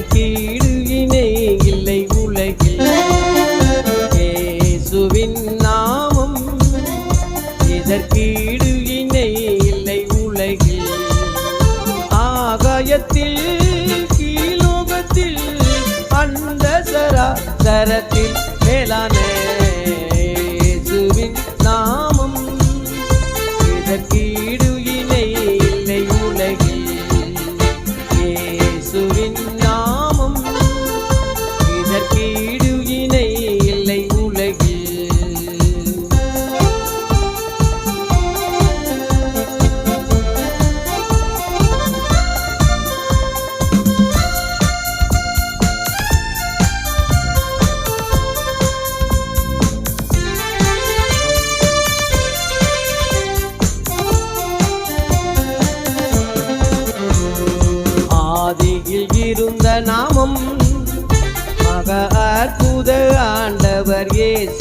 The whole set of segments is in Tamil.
அதற்கீடு இணை இல்லை உலகில். இயேசுவின் நாமம் இதற்கீடு இணை இல்லை உலகில். ஆகாயத்தில் கீழோகத்தில் அந்த சரா சரத்தில் அற்புத ஆண்டவர் ஏசு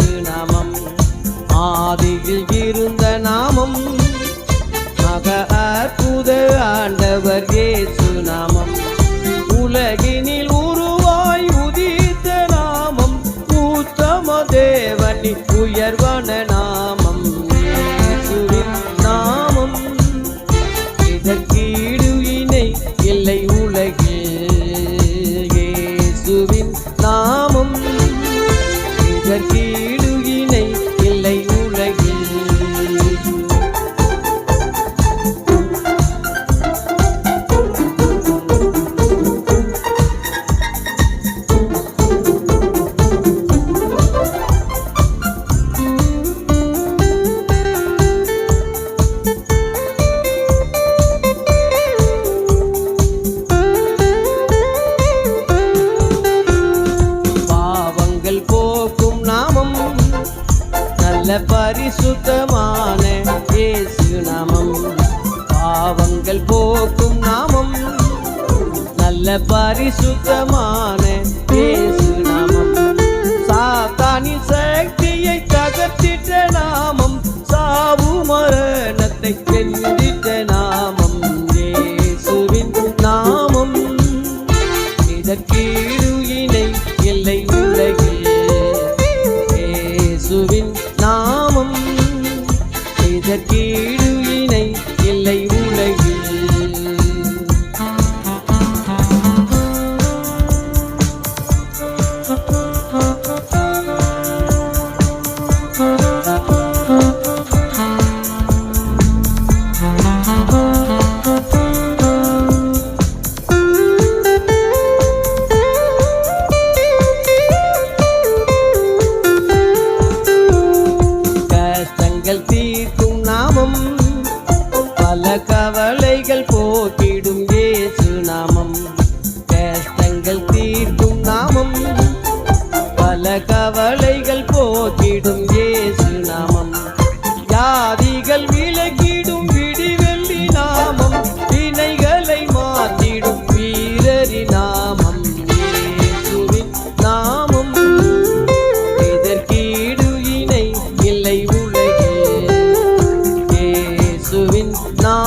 நல்ல பரிசுத்தமான இயேசு நாமம்? பாவங்கள் போக்கும் நாமம். நல்ல பரிசுத்தமான இயேசு நாமம். சாத்தானி சக்தியை தகர்த்திட்ட நாமம். சாவு மரணத்தை வென்றிட்ட நாமம். இயேசுவின் நாமம். இதற்கீடு இணை no